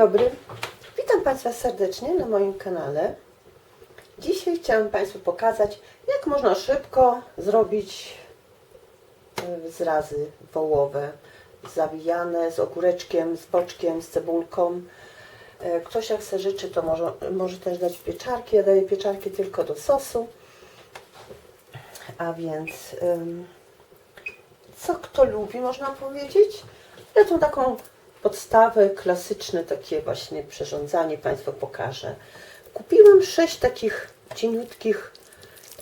dobry, witam Państwa serdecznie na moim kanale. Dzisiaj chciałam Państwu pokazać, jak można szybko zrobić e, zrazy wołowe, zawijane z ogóreczkiem, z boczkiem, z cebulką. E, Ktoś jak se życzy, to może, może też dać pieczarki. Ja daję pieczarki tylko do sosu. A więc co kto lubi, można powiedzieć. Ja tą taką podstawę, klasyczne takie właśnie przyrządzanie Państwu pokażę. Kupiłam sześć takich cieniutkich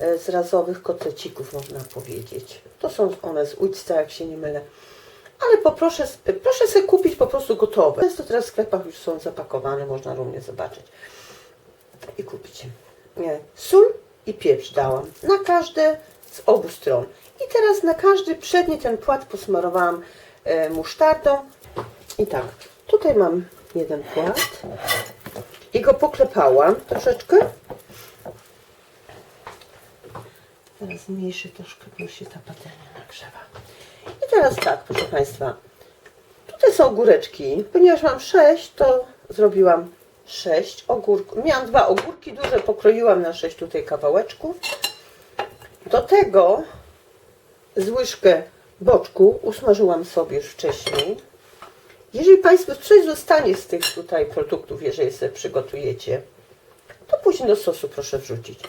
e, zrazowych kotlecików, można powiedzieć. To są one z ućca, jak się nie mylę. Ale poproszę, proszę sobie kupić po prostu gotowe. Często teraz w sklepach już są zapakowane, można również zobaczyć i kupić. Sól i pieprz dałam na każde z obu stron. I teraz na każdy przedni ten płat posmarowałam e, musztardą. I tak, tutaj mam jeden płat i go poklepałam troszeczkę. Teraz zmniejszy troszkę, bo się ta patelnia nagrzewa. I teraz tak, proszę Państwa, Tutaj są ogóreczki. Ponieważ mam 6, to zrobiłam 6 ogórków. Miałam dwa ogórki duże, pokroiłam na 6 tutaj kawałeczków. Do tego z łyżkę boczku usmażyłam sobie już wcześniej. Jeżeli Państwu coś zostanie z tych tutaj produktów, jeżeli sobie przygotujecie, to później do sosu proszę wrzucić.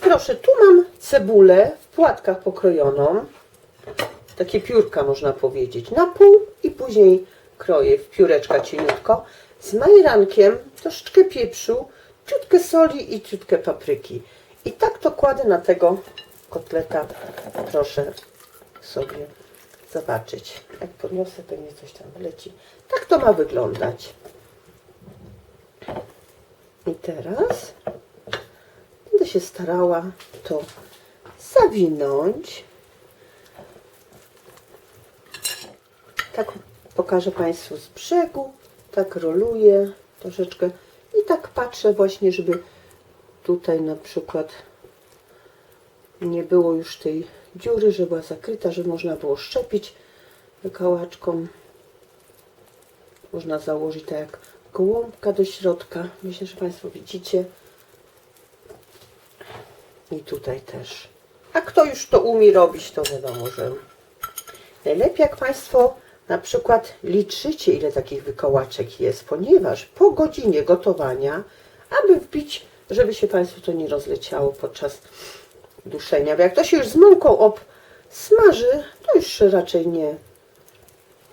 Proszę, tu mam cebulę w płatkach pokrojoną takie piórka można powiedzieć, na pół i później kroję w pióreczka cieniutko z majerankiem, troszeczkę pieprzu, ciutkę soli i ciutkę papryki. I tak to kładę na tego kotleta. Proszę sobie zobaczyć. Jak podniosę, pewnie coś tam leci. Tak to ma wyglądać. I teraz będę się starała to zawinąć. Tak pokażę Państwu z brzegu. Tak roluję troszeczkę i tak patrzę właśnie, żeby tutaj na przykład nie było już tej dziury, że była zakryta, żeby można było szczepić wykałaczką. Można założyć tak jak gołąbka do środka. Myślę, że Państwo widzicie. I tutaj też. A kto już to umie robić, to wiadomo, że Najlepiej jak Państwo na przykład liczycie, ile takich wykołaczek jest, ponieważ po godzinie gotowania, aby wbić, żeby się Państwu to nie rozleciało podczas duszenia, bo jak to się już z mąką obsmaży, to już raczej nie,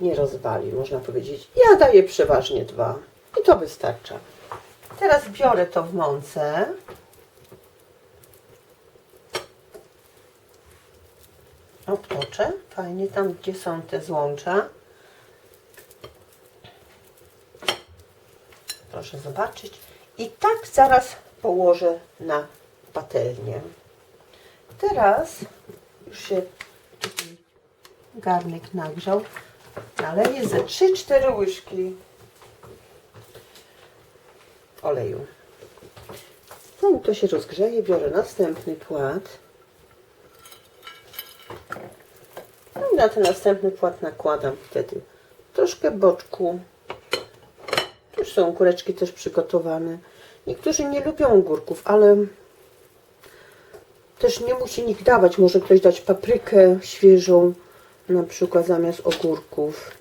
nie rozwali, można powiedzieć. Ja daję przeważnie dwa i to wystarcza. Teraz biorę to w mące. obtoczę fajnie tam, gdzie są te złącza. Proszę zobaczyć. I tak zaraz położę na patelnię. Teraz już się garnek nagrzał. Naleję ze 3-4 łyżki oleju. Zanim to się rozgrzeje, biorę następny płat. No i na ten następny płat nakładam wtedy troszkę boczku. Tu są kureczki też przygotowane. Niektórzy nie lubią ogórków, ale też nie musi nikt dawać. Może ktoś dać paprykę świeżą, na przykład zamiast ogórków.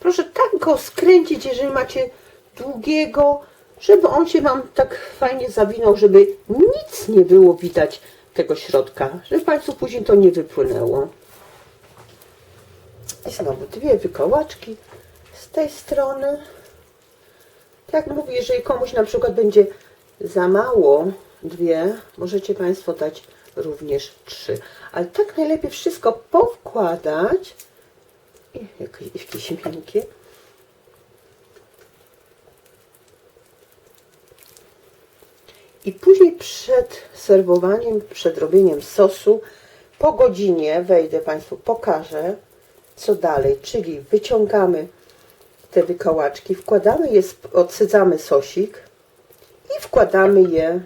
Proszę tak go skręcić, jeżeli macie długiego, żeby on się Wam tak fajnie zawinął, żeby nic nie było widać tego środka, żeby Państwu później to nie wypłynęło. I znowu dwie wykołaczki z tej strony. Tak jak mówię, jeżeli komuś na przykład będzie za mało dwie, możecie Państwo dać również trzy. Ale tak najlepiej wszystko powkładać. I jakieś, miękkie. I później przed serwowaniem, przed robieniem sosu, po godzinie wejdę Państwu, pokażę, co dalej. Czyli wyciągamy te wykołaczki, wkładamy je, odsydzamy sosik i wkładamy je,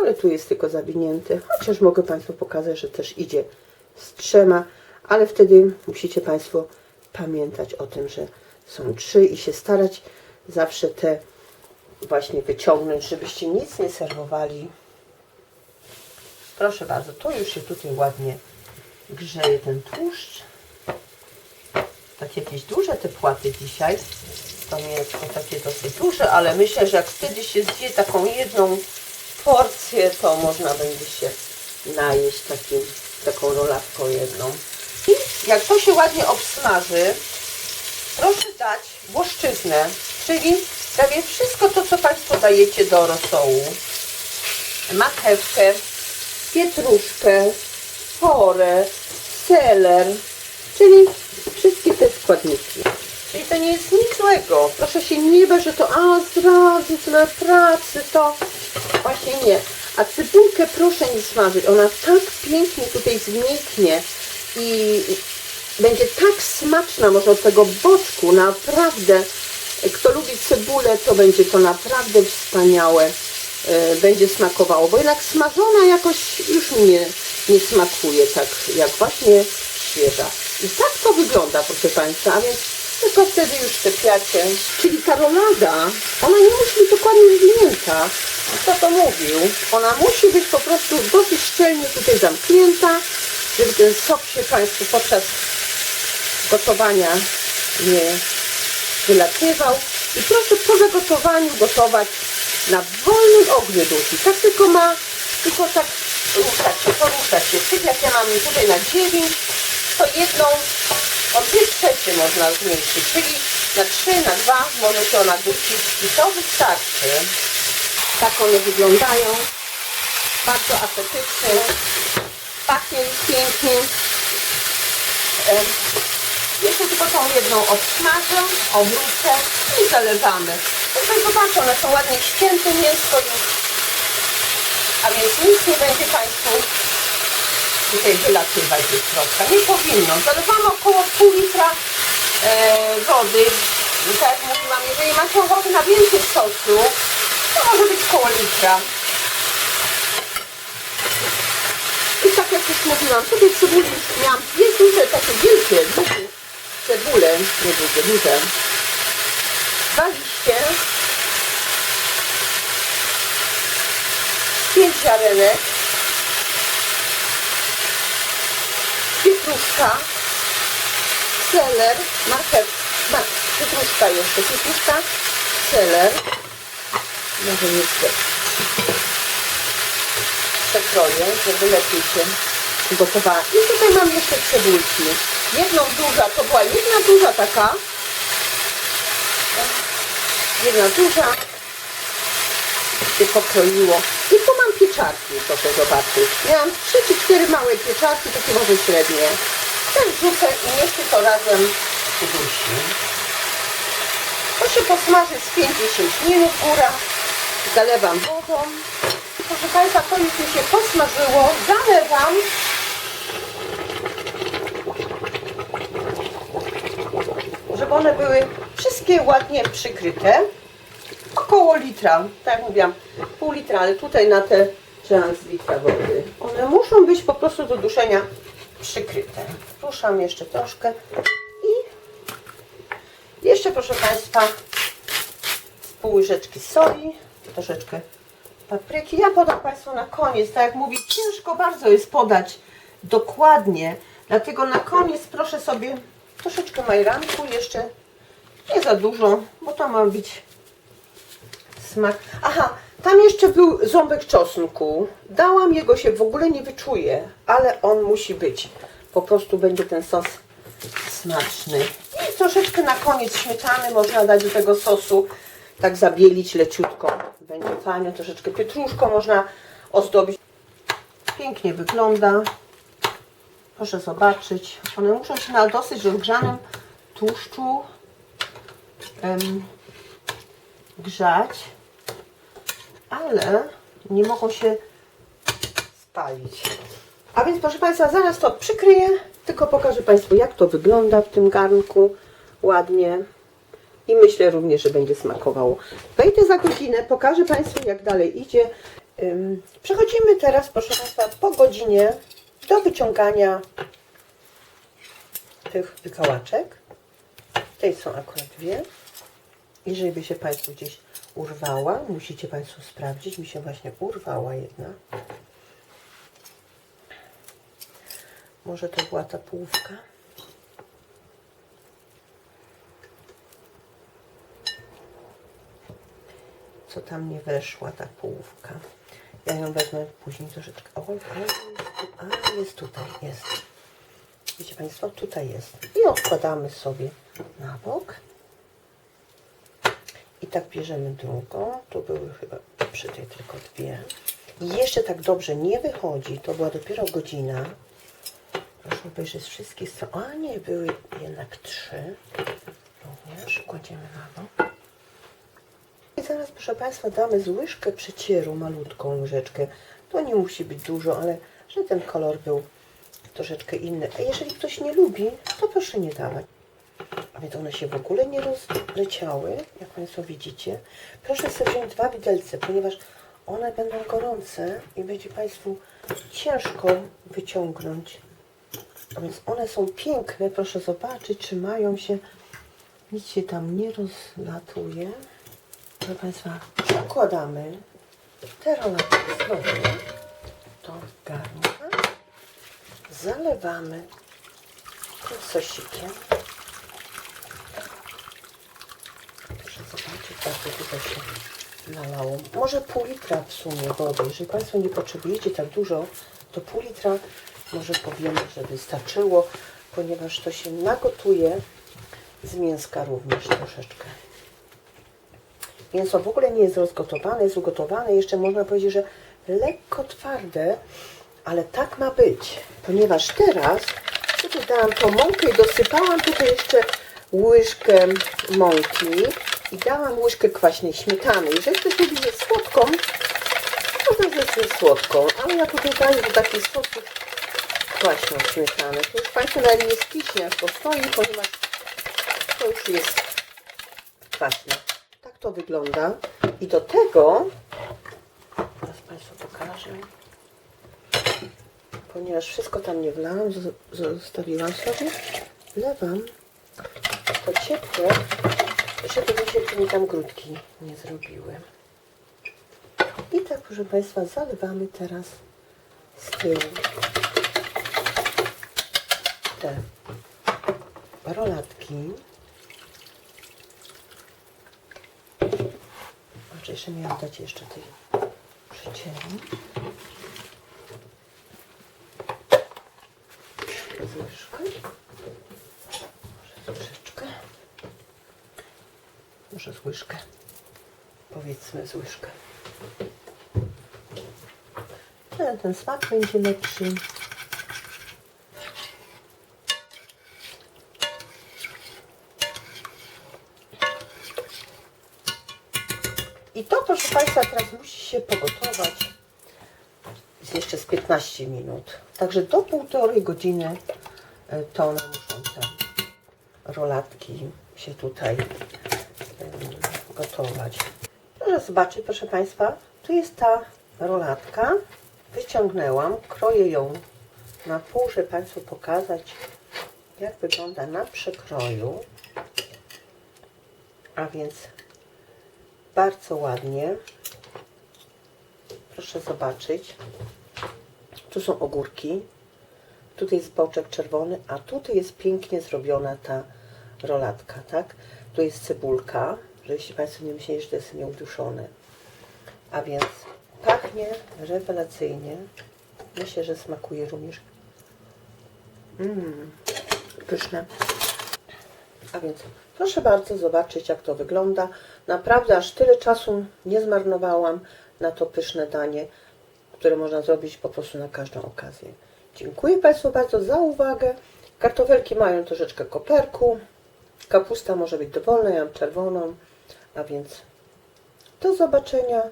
ale tu jest tylko zawinięte, chociaż mogę Państwu pokazać, że też idzie z trzema, ale wtedy musicie Państwo pamiętać o tym, że są trzy i się starać zawsze te właśnie wyciągnąć, żebyście nic nie serwowali. Proszę bardzo, to już się tutaj ładnie grzeje ten tłuszcz. Tak jakieś duże te płaty dzisiaj. To mięsko takie dosyć duże, ale myślę, że jak wtedy się zje taką jedną porcję, to można będzie się najeść takim, taką rolatką jedną. I jak to się ładnie obsmaży, proszę dać włoszczyznę, czyli prawie wszystko to, co Państwo dajecie do rosołu. Marchewkę, pietruszkę, porę, seler, czyli wszystkie te składniki. Czyli to nie jest nic złego. Proszę się nie bać, że to a zrazy tyle pracy, to właśnie nie. A cebulkę proszę nie smażyć. Ona tak pięknie tutaj zniknie i będzie tak smaczna może od tego boczku. Naprawdę. Kto lubi cebulę, to będzie to naprawdę wspaniałe. e, Będzie smakowało, bo jednak smażona jakoś już nie, nie smakuje tak jak właśnie świeża. I tak to wygląda, proszę Państwa, a więc tylko wtedy już szczepiacie. Czyli ta rolada, ona nie musi być dokładnie zwinięta. Kto to mówił? Ona musi być po prostu dosyć szczelnie tutaj zamknięta, żeby ten sok się Państwu podczas gotowania nie wylatywał. I proszę po zagotowaniu gotować na wolnym ogniu dusi. Tak tylko ma, tylko tak ruszać się, poruszać się. Czyli jak ja mam tutaj na 9, to jedną o dwie trzecie można zmniejszyć, czyli na 3, na 2 może się ona dusić i to wystarczy. Tak one wyglądają. Bardzo apetycznie. Pachnie pięknie. Jeszcze tylko tą jedną obsmażę, obrócę i zalewamy. Proszę zobaczcie, one są ładnie ścięte mięsko już. A więc nic nie będzie Państwu tutaj wylatywać z środka. Nie powinno. Zalewamy około pół litra e, wody. Tak jak mówiłam, jeżeli macie ochotę na więcej sosu, to może być koło litra. I tak jak już mówiłam, sobie cebuli miałam dwie duże, takie wielkie, duże cebule, nie duże, duże. Dwa liście. Pięć ziarenek. Pietruszka, seler, marchew, ma, pietruszka jeszcze, pietruszka, seler, może jeszcze przekroję, żeby lepiej się gotowała. I tutaj mam jeszcze cebulki. Jedną duża, to była jedna duża taka, jedna duża, się pokroiło. Pieczarki, proszę zobaczyć. Miałam trzy czy cztery małe pieczarki, takie może średnie. Też wrzucę i niech się to razem udusi. To się posmaży z 5-10 minut góra. Zalewam wodą. Proszę Państwa, to już mi się posmażyło. Zalewam. Żeby one były wszystkie ładnie przykryte około litra, tak jak mówiłam, pół litra, ale tutaj na te litra wody. One muszą być po prostu do duszenia przykryte. Ruszam jeszcze troszkę i jeszcze proszę Państwa pół łyżeczki soli, troszeczkę papryki. Ja podam Państwu na koniec, tak jak mówię, ciężko bardzo jest podać dokładnie, dlatego na koniec proszę sobie troszeczkę majranku jeszcze, nie za dużo, bo to ma być smak. Aha, tam jeszcze był ząbek czosnku. Dałam jego się w ogóle nie wyczuje, ale on musi być. Po prostu będzie ten sos smaczny. I troszeczkę na koniec śmietany można dać do tego sosu. Tak zabielić leciutko. Będzie fajnie. Troszeczkę pietruszką można ozdobić. Pięknie wygląda. Proszę zobaczyć. One muszą się na dosyć rozgrzanym tłuszczu em, grzać, ale nie mogą się spalić. A więc proszę Państwa, zaraz to przykryję, tylko pokażę Państwu jak to wygląda w tym garnku ładnie i myślę również, że będzie smakowało. Wejdę za godzinę, pokażę Państwu jak dalej idzie. Przechodzimy teraz, proszę Państwa, po godzinie do wyciągania tych wykałaczek. Tutaj są akurat dwie. Jeżeli by się Państwu gdzieś urwała, musicie Państwo sprawdzić. Mi się właśnie urwała jedna. Może to była ta połówka? Co tam nie weszła, ta połówka. Ja ją wezmę później troszeczkę. O, a, jest tutaj, jest. Wiecie Państwo, tutaj jest. I odkładamy sobie na bok. I tak bierzemy drugą. Tu były chyba przy tej tylko dwie. I jeszcze tak dobrze nie wychodzi. To była dopiero godzina. Proszę obejrzeć z wszystkich stron. A nie, były jednak trzy. Również kładziemy na bok. I zaraz, proszę Państwa, damy z łyżkę przecieru, malutką łyżeczkę. To nie musi być dużo, ale żeby ten kolor był troszeczkę inny. A jeżeli ktoś nie lubi, to proszę nie dawać. Więc one się w ogóle nie rozleciały, jak Państwo widzicie. Proszę sobie wziąć dwa widelce, ponieważ one będą gorące i będzie Państwu ciężko wyciągnąć. A więc one są piękne, proszę zobaczyć, trzymają się, nic się tam nie rozlatuje. Proszę Państwa, przekładamy te rolatki znowu do garnka, zalewamy sosikiem. Proszę bardzo tutaj się nalało. Może pół litra w sumie wody. Jeżeli Państwo nie potrzebujecie tak dużo, to pół litra może powiemy, że wystarczyło, ponieważ to się nagotuje z mięska również troszeczkę. Mięso w ogóle nie jest rozgotowane, jest ugotowane. Jeszcze można powiedzieć, że lekko twarde, ale tak ma być. Ponieważ teraz tutaj dałam tą mąkę i dosypałam tutaj jeszcze łyżkę mąki i dałam łyżkę kwaśnej śmietany. Jeżeli ktoś lubi ze słodką, to ze słodką, ale ja tutaj daję w taki sposób kwaśną śmietanę. To już Państwo nawet nie spiśnie, jak to stoi, ponieważ to już jest kwaśne. Tak to wygląda. I do tego, teraz Państwu pokażę, ponieważ wszystko tam nie wlałam, zostawiłam sobie, wlewam to ciepłe, żeby mi się tu tam grudki nie zrobiły. I tak, proszę Państwa, zalewamy teraz z tyłu te rolatki. Znaczy jeszcze miałam dać jeszcze tej przycieru. Z łyżką. Może z łyżeczkę. Może z łyżkę. Powiedzmy z łyżkę. Ten, ten smak będzie lepszy. I to, proszę Państwa, teraz musi się pogotować jest jeszcze z 15 minut. Także do półtorej godziny e, to one muszą te rolatki się tutaj gotować. Proszę zobaczyć, proszę Państwa, tu jest ta rolatka. Wyciągnęłam, kroję ją na pół, żeby Państwu pokazać, jak wygląda na przekroju. A więc bardzo ładnie. Proszę zobaczyć. Tu są ogórki. Tutaj jest boczek czerwony, a tutaj jest pięknie zrobiona ta rolatka, tak? Tu jest cebulka, żebyście Państwo nie myśleli, że to jest nieuduszone. A więc pachnie rewelacyjnie. Myślę, że smakuje również. Mmm, pyszne. A więc proszę bardzo zobaczyć, jak to wygląda. Naprawdę aż tyle czasu nie zmarnowałam na to pyszne danie, które można zrobić po prostu na każdą okazję. Dziękuję Państwu bardzo za uwagę. Kartofelki mają troszeczkę koperku. Kapusta może być dowolna, ja mam czerwoną. A więc do zobaczenia,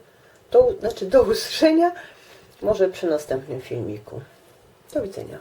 do, znaczy do usłyszenia może przy następnym filmiku. Do widzenia.